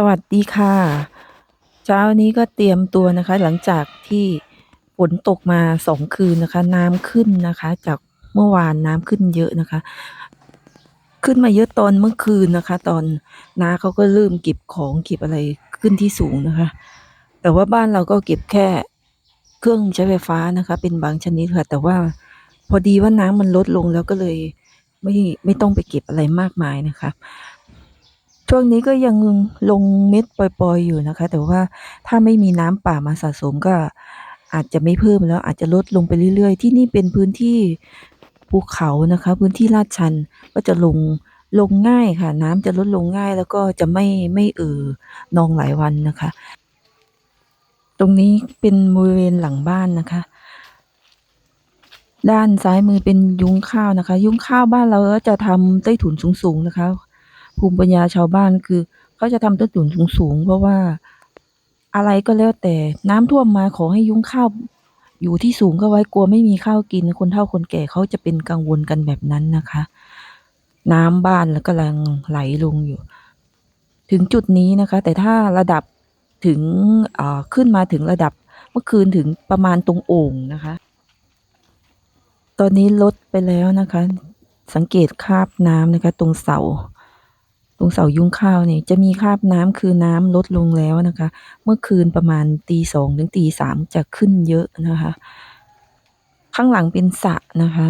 สวัสดีค่ะ เช้านี้ก็เตรียมตัวนะคะ หลังจากที่ฝนตกมาสองคืนนะคะ น้ำขึ้นนะคะ จากเมื่อวานน้ำขึ้นเยอะนะคะ ขึ้นมาเยอะตอนเมื่อคืนนะคะ ตอนน้าเขาก็เริ่มเก็บของเก็บอะไรขึ้นที่สูงนะคะ แต่ว่าบ้านเราก็เก็บแค่เครื่องใช้ไฟฟ้านะคะ เป็นบางชนิดค่ะ แต่ว่าพอดีว่าน้ำมันลดลงแล้วก็เลยไม่ไม่ต้องไปเก็บอะไรมากมายนะคะ ช่วงนี้ก็ยังลงเม็ดปล่อย ๆ อยู่นะคะ แต่ว่าถ้าไม่มีน้ำป่ามาสะสมก็อาจจะไม่เพิ่มแล้ว อาจจะลดลงไปเรื่อย ๆ ที่นี่เป็นพื้นที่ภูเขานะคะ พื้นที่ลาดชันก็จะลงลงง่ายค่ะ น้ำจะลดลงง่ายแล้วก็จะไม่ไม่เอ่อนองหลายวันนะคะ ตรงนี้เป็นบริเวณหลังบ้านนะคะ ด้านซ้ายมือเป็นยุ้งข้าวนะคะ ยุ้งข้าวบ้านเราก็จะทำใต้ถุนสูงๆนะคะ ภูมิปัญญาชาวบ้านคือเขาจะทำต้ถุนสูงๆ เพราะว่าอะไรก็แล้วแต่น้ำท่วมมาขอให้ยุ้งข้าวอยู่ที่สูงก็ไว้กลัวไม่มีข้าวกิน คนเฒ่าคนแก่เขาจะเป็นกังวลกันแบบนั้นนะคะ น้ำบ้านแล้วกำลังไหลลงอยู่ ถึงจุดนี้นะคะ แต่ถ้าระดับถึงขึ้นมาถึงระดับเมื่อคืนถึงประมาณตรงโอ่งนะคะ ตอนนี้ลดไปแล้วนะคะ สังเกตคราบน้ำนะคะ ตรงเสา ตรงเสายุ้งข้าวเนี่ยจะมีคราบน้ำคือน้ำลดลงแล้วนะคะ เมื่อคืนประมาณตีสองถึงตีสามจะขึ้นเยอะนะคะ ข้างหลังเป็นสระนะคะ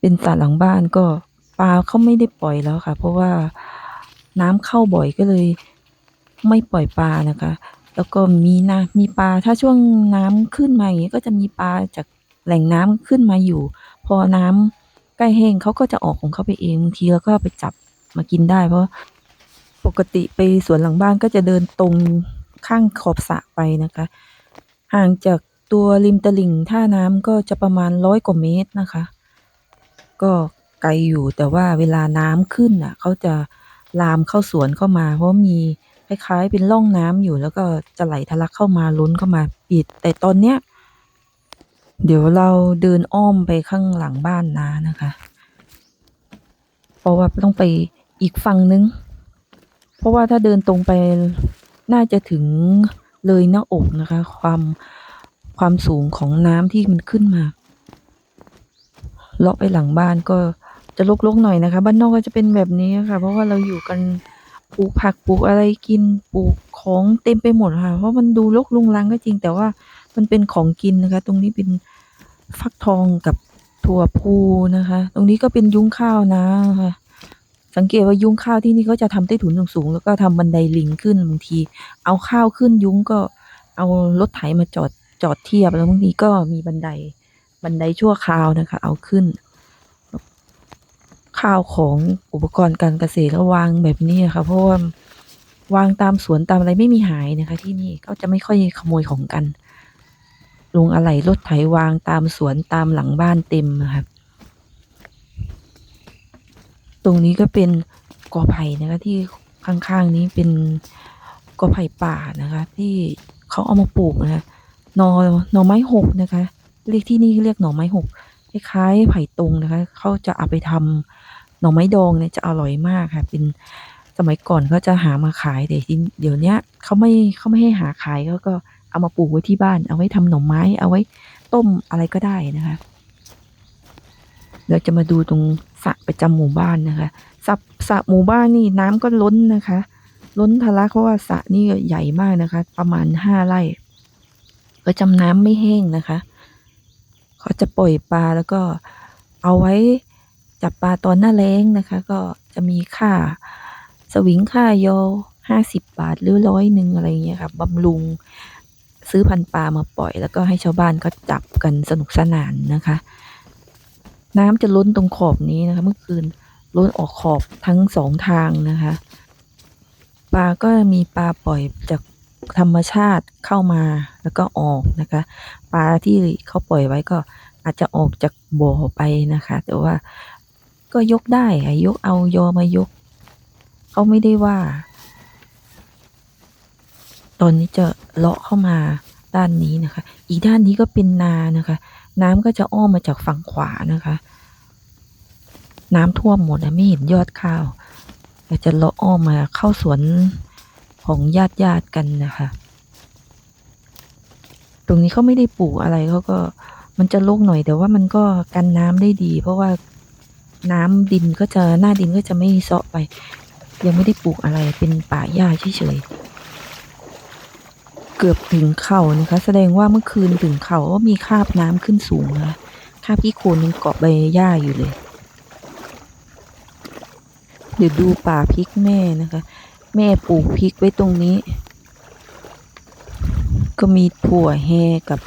เป็นสระหลังบ้านก็ปลาเขาไม่ได้ปล่อยแล้วค่ะ เพราะว่าน้ำเข้าบ่อยก็เลย ไม่ปล่อยปลานะคะ แล้วก็มีนะมีปลาถ้าช่วงน้ำขึ้นมาอย่างนี้ก็จะมีปลาจากแหล่งน้ำขึ้นมาอยู่ พอน้ำ ใกล้แห้งเขาก็จะออกของเขาไปเองบางทีเราก็ไปจับมากินได้ เพราะปกติไปสวนหลังบ้านก็จะเดินตรงข้างขอบสระไปนะคะ ห่างจากตัวริมตลิ่งท่าน้ำก็จะประมาณร้อยกว่าเมตรนะคะ ก็ไกลอยู่แต่ว่าเวลาน้ำขึ้นอะเขาจะลามเข้าสวนเข้ามา เพราะมีคล้ายๆเป็นร่องน้ำอยู่แล้วก็จะไหลทะลักเข้ามาล้นเข้ามาปิด แต่ตอนเนี้ย เดี๋ยวเราเดินอ้อมไปข้างหลังบ้านน้านะคะ เพราะว่าต้องไปอีกฝั่งนึง เพราะว่าถ้าเดินตรงไปน่าจะถึงเลยหน้าอกนะคะ ความความสูงของน้ำที่มันขึ้นมาเลาะไปหลังบ้านก็จะรกๆหน่อยนะคะ บ้านนอกก็จะเป็นแบบนี้ค่ะ เพราะว่าเราอยู่กันปลูกผักปลูกอะไรกินปลูกของเต็มไปหมดค่ะ เพราะมันดูรกรุงรังก็จริงแต่ว่า มันเป็นของกินนะคะ ตรงนี้เป็นฟักทองกับถั่วพูนะคะ ตรงนี้ก็เป็นยุ้งข้าวนะคะสังเกตว่ายุ้งข้าวที่นี่เขาจะทำใต้ถุนสูงๆแล้วก็ทำบันไดลิงขึ้นบางที เอาข้าวขึ้นยุ้งก็เอารถไถมาจอดจอดเทียบแล้วบางทีก็มีบันไดบันไดชั่วคราวนะคะ เอาขึ้น ข้าวของอุปกรณ์การเกษตรก็วางแบบนี้ค่ะเพราะว่าวางตามสวนตามอะไรไม่มีหายนะคะ ที่นี่เขาจะไม่ค่อยขโมยของกัน ลงอะไหล่รถไถวางตามสวนตามหลังบ้านเต็มนะคะตรงนี้ก็เป็นกอไผ่นะคะที่ข้างๆนี้เป็นกอไผ่ป่านะคะ ที่เขาเอามาปลูกนะคะหนอหน่อไม้หกนะคะ เรียกที่นี่เรียกหน่อไม้หกคล้ายๆไผ่ตรงนะคะเขาจะเอาไปทำหน่อไม้ดองเนี่ยจะอร่อยมากค่ะ เป็นสมัยก่อนเขาจะหามาขายแต่ที่เดี๋ยวนี้เขาไม่เขาไม่ให้หาขายเขาก็ เอามาปลูกไว้ที่บ้าน เอาไว้ทำหน่อไม้ เอาไว้ต้มอะไรก็ได้นะคะ เราจะมาดูตรงสระประจำหมู่บ้านนะคะสระสระหมู่บ้านนี่น้ำก็ล้นนะคะ ล้นทะลักเพราะว่าสระนี่ใหญ่มากนะคะ ประมาณห้าไร่ ก็จำน้ำไม่แห้งนะคะ เขาจะปล่อยปลาแล้วก็เอาไว้จับปลาตอนหน้าแล้งนะคะ ก็จะมีค่าสวิงค่าโยห้าสิบบาทหรือร้อยหนึ่งอะไรเงี้ยค่ะบำรุง ซื้อพันปลามาปล่อย แล้วก็ให้ชาวบ้านก็จับกันสนุกสนานนะคะ น้ำจะล้นตรงขอบนี้นะคะ เมื่อคืนล้นออกขอบทั้งสองทางนะคะ ปลาก็มีปลาปล่อยจากธรรมชาติเข้ามาแล้วก็ออกนะคะ ปลาที่เขาปล่อยไว้ก็อาจจะออกจากบ่อไปนะคะ แต่ว่าก็ยกได้ยกเอายอมายก เขาไม่ได้ว่า ตอนนี้จะเลาะเข้ามาด้านนี้นะคะ อีกด้านนี้ก็เป็นนานะคะ น้ำก็จะอ้อมมาจากฝั่งขวานะคะ น้ำท่วมหมดนะไม่เห็นยอดข้าวเราจะเลาะอ้อมมาเข้าสวนของญาติญาติกันนะคะ ตรงนี้เขาไม่ได้ปลูกอะไรเขาก็มันจะรกหน่อยแต่ว่ามันก็กันน้ำได้ดี เพราะว่าน้ำดินก็จะหน้าดินก็จะไม่เซาะไป ยังไม่ได้ปลูกอะไรเป็นป่าหญ้าเฉยๆ เกือบถึงเข่านะคะ แสดงว่าเมื่อคืนถึงเข่าก็มีคราบน้ำขึ้นสูงนะคะคราบที่โคนยังเกาะใบหญ้าอยู่เลยเดี๋ยวดูป่าพริกแม่นะคะ แม่ปลูกพริกไว้ตรงนี้ ก็มีถั่วแฮกับ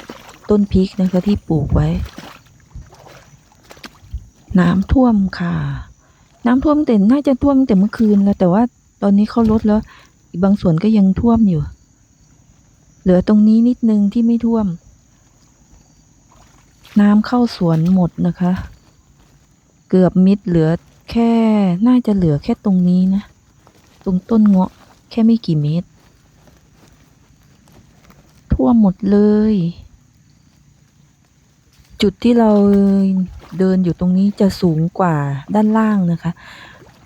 ต้นพริกนะคะที่ปลูกไว้ น้ำท่วมค่ะ น้ำท่วมแต่น่าจะท่วมตั้งแต่เมื่อคืนแล้ว แต่ว่าตอนนี้เขาลดแล้ว บางส่วนก็ยังท่วมอยู่ เหลือตรงนี้นิดนึงที่ไม่ท่วม น้ำเข้าสวนหมดนะคะ เกือบมิดเหลือแค่น่าจะเหลือแค่ตรงนี้นะ ตรงต้นเงาะแค่ไม่กี่เมตร ท่วมหมดเลย จุดที่เราเดินอยู่ตรงนี้จะสูงกว่าด้านล่างนะคะ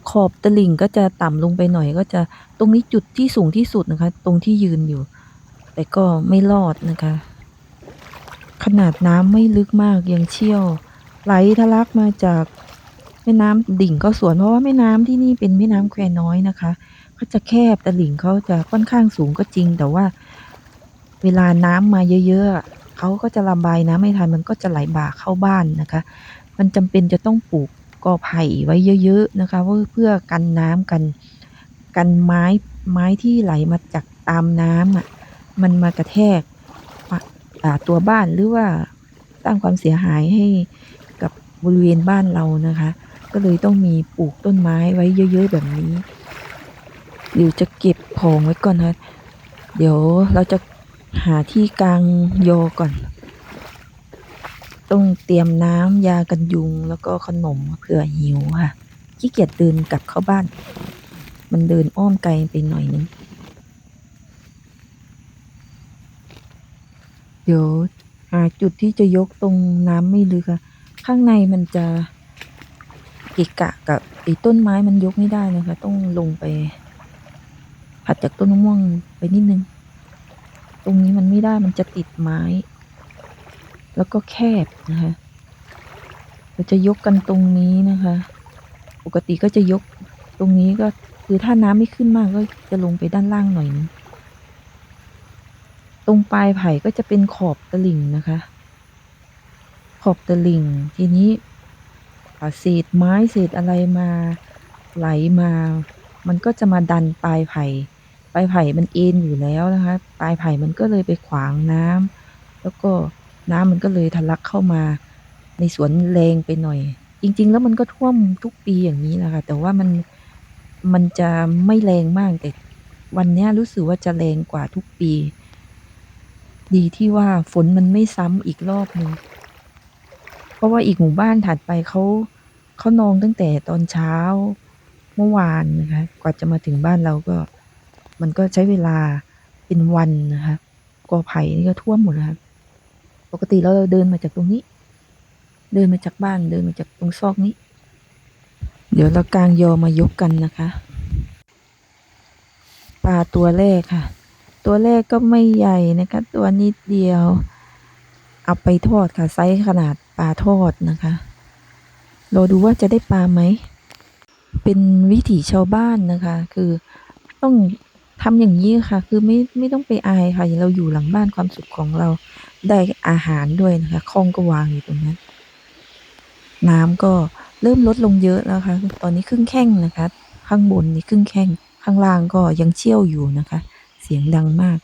ขอบตลิ่งก็จะต่ำลงไปหน่อยก็จะตรงนี้จุดที่สูงที่สุดนะคะ ตรงที่ยืนอยู่ แต่ก็ไม่รอดนะคะ ขนาดน้ำไม่ลึกมากยังเชี่ยว ไหลทะลักมาจากแม่น้ำดิ่งก็สวนเพราะว่าแม่น้ำที่นี่เป็นแม่น้ำแควน้อยนะคะเขาจะแคบตลิ่งเขาจะค่อนข้างสูงก็จริง แต่ว่า เวลาน้ำมาเยอะๆเขาก็จะระบายน้ำไม่ทันมันก็จะไหลบ่าเข้าบ้านนะคะ มันจำเป็นจะต้องปลูกกอไผ่ไว้เยอะๆนะคะเพื่อเพื่อกันน้ำกัน กันไม้ไม้ที่ไหลมาจากตามน้ำอะ มันมากระแทกตัวบ้านหรือว่าสร้างความเสียหายให้กับบริเวณบ้านเรานะคะ ก็เลยต้องมีปลูกต้นไม้ไว้เยอะๆแบบนี้เดี๋ยวจะเก็บของไว้ก่อนนะเดี๋ยวเราจะหาที่กลางโยก่อน ต้องเตรียมน้ำยากันยุงแล้วก็ขนมเผื่อหิวค่ะขี้เกียจเดินกลับเข้าบ้าน มันเดินอ้อมไกลไปหน่อยนึง เดี๋ยวหาจุดที่จะยกตรงน้ำไม่ลึกอะข้างในมันจะกะกะกับไอ้ต้นไม้มันยกไม่ได้นะคะ ต้องลงไปผัดจากต้นมะม่วงไปนิดนึง ตรงนี้มันไม่ได้มันจะติดไม้ แล้วก็แคบนะคะเราจะยกกันตรงนี้นะคะ ปกติก็จะยกตรงนี้ก็คือถ้าน้ำไม่ขึ้นมากก็จะลงไปด้านล่างหน่อยนึง ตรงปลายไผ่ก็จะเป็นขอบตะลิ่งนะคะ ขอบตะลิ่งทีนี้เศษไม้เศษอะไรมาไหลมา มันก็จะมาดันปลายไผ่ปลายไผ่มันเอ็นอยู่แล้วนะคะ ปลายไผ่มันก็เลยไปขวางน้ำแล้วก็น้ำมันก็เลยทะลักเข้ามา ในสวนแรงไปหน่อย จริง ๆ แล้วมันก็ท่วมทุกปีอย่างนี้แหละค่ะ แต่ว่ามันมันจะไม่แรงมากแต่วันนี้รู้สึกว่าจะแรงกว่าทุกปี ดีที่ว่าฝนมันไม่ซ้ำอีกรอบหนึ่ง เพราะว่าอีกหมู่บ้านถัดไปเขาเขานองตั้งแต่ตอนเช้าเมื่อวานนะคะ กว่าจะมาถึงบ้านเราก็ มันก็ใช้เวลาเป็นวันนะคะกอไผ่นี่ก็ท่วมหมดแล้วครับปกติเราเดินมาจากตรงนี้ เดินมาจากบ้านเดินมาจากตรงซอกนี้ เดี๋ยวเรากางยอมายกกันนะคะ ปลาตัวแรกค่ะ ตัวแรกก็ไม่ใหญ่นะคะ ตัวนิดเดียว เอาไปทอดค่ะไซส์ขนาดปลาทอดนะคะ เราดูว่าจะได้ปลาไหม เป็นวิถีชาวบ้านนะคะ คือต้องทำอย่างนี้ค่ะ คือไม่ไม่ต้องไปอายค่ะ เราอยู่หลังบ้านความสุขของเราได้อาหารด้วยนะคะคลองก็วางอยู่ตรงนั้น น้ำก็เริ่มลดลงเยอะแล้วค่ะ ตอนนี้ครึ่งแข้งนะคะ ข้างบนนี่ครึ่งแข้ง ข้างล่างก็ยังเชี่ยวอยู่นะคะ เสียงดังมาก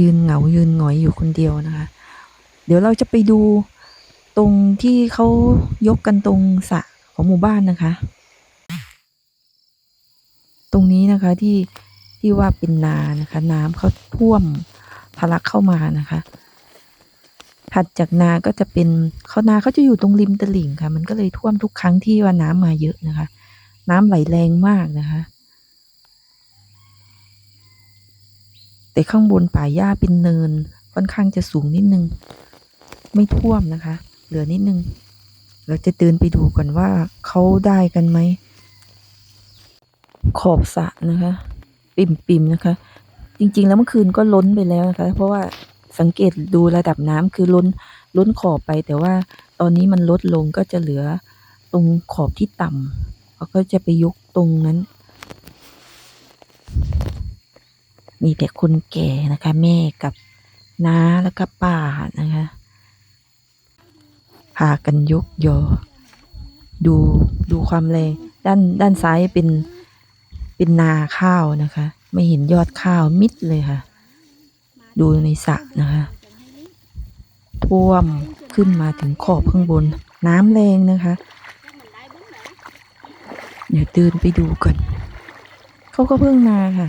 ยืนเหงายืนหงอยอยู่คนเดียวนะคะ เดี๋ยวเราจะไปดูตรงที่เขายกกันตรงสระของหมู่บ้านนะคะ ตรงนี้นะคะที่ที่ว่าเป็นนานะคะ น้ำเขาท่วมทะลักเข้ามานะคะ ถัดจากนาก็จะเป็นเขานาเขาจะอยู่ตรงริมตลิ่งค่ะ มันก็เลยท่วมทุกครั้งที่ว่าน้ำมาเยอะนะคะ น้ำไหลแรงมากนะคะ แต่ข้างบนป่าหญ้าเป็นเนิน ค่อนข้างจะสูงนิดนึง ไม่ท่วมนะคะ เหลือนิดนึง เราจะเดินไปดูก่อนว่าเขาได้กันไหม ขอบสะนะคะ ปิ่มๆนะคะ จริงๆแล้วเมื่อคืนก็ล้นไปแล้วนะคะ เพราะว่าสังเกตดูระดับน้ำคือล้นล้นขอบไป แต่ว่าตอนนี้มันลดลงก็จะเหลือตรงขอบที่ต่ำเขาก็จะไปยกตรงนั้น มีแต่คนแก่นะคะแม่กับน้าแล้วก็ป้านะคะพากันยกยอ ดูดูความแรงด้านด้านซ้ายเป็นเป็นนาข้าวนะคะ ไม่เห็นยอดข้าวมิดเลยค่ะ ดูในสระนะคะท่วมขึ้นมาถึงขอบข้างบน น้ำแรงนะคะ เดี๋ยวเดินไปดูก่อน เขาก็เพิ่งมาค่ะ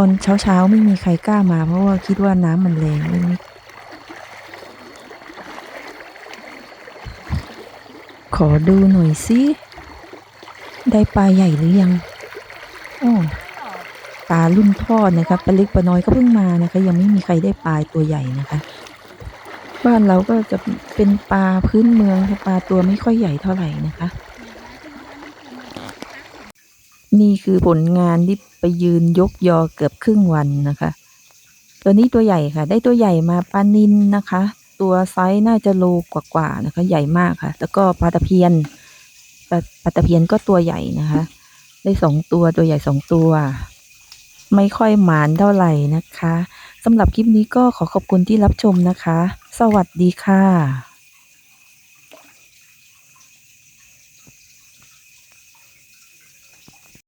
ตอนเช้าๆไม่มีใครกล้ามา เพราะว่าคิดว่าน้ำมันแรงไม่มีขอดูหน่อยสิ ได้ปลาใหญ่หรือยังโอ้ปลารุ่นพ่อนะคะปลาเล็กปลาน้อยก็เพิ่งมานะคะ ยังไม่มีใครได้ปลาตัวใหญ่นะคะ บ้านเราก็จะเป็นปลาพื้นเมืองค่ะปลาตัวไม่ค่อยใหญ่เท่าไหร่นะคะ นี่คือผลงานที่ไปยืนยกยอเกือบครึ่งวันนะคะ ตัวนี้ตัวใหญ่ค่ะ ได้ตัวใหญ่มาปลานินนะคะ ตัวไซส์น่าจะโลกว่าๆนะคะ ใหญ่มากค่ะ แล้วก็ปลาตะเพียนปลาปลาตะเพียนก็ตัวใหญ่นะคะ ได้สองตัวตัวใหญ่สองตัว ไม่ค่อยหมานเท่าไหร่นะคะสำหรับคลิปนี้ก็ขอขอบคุณที่รับชมนะคะ สวัสดีค่ะ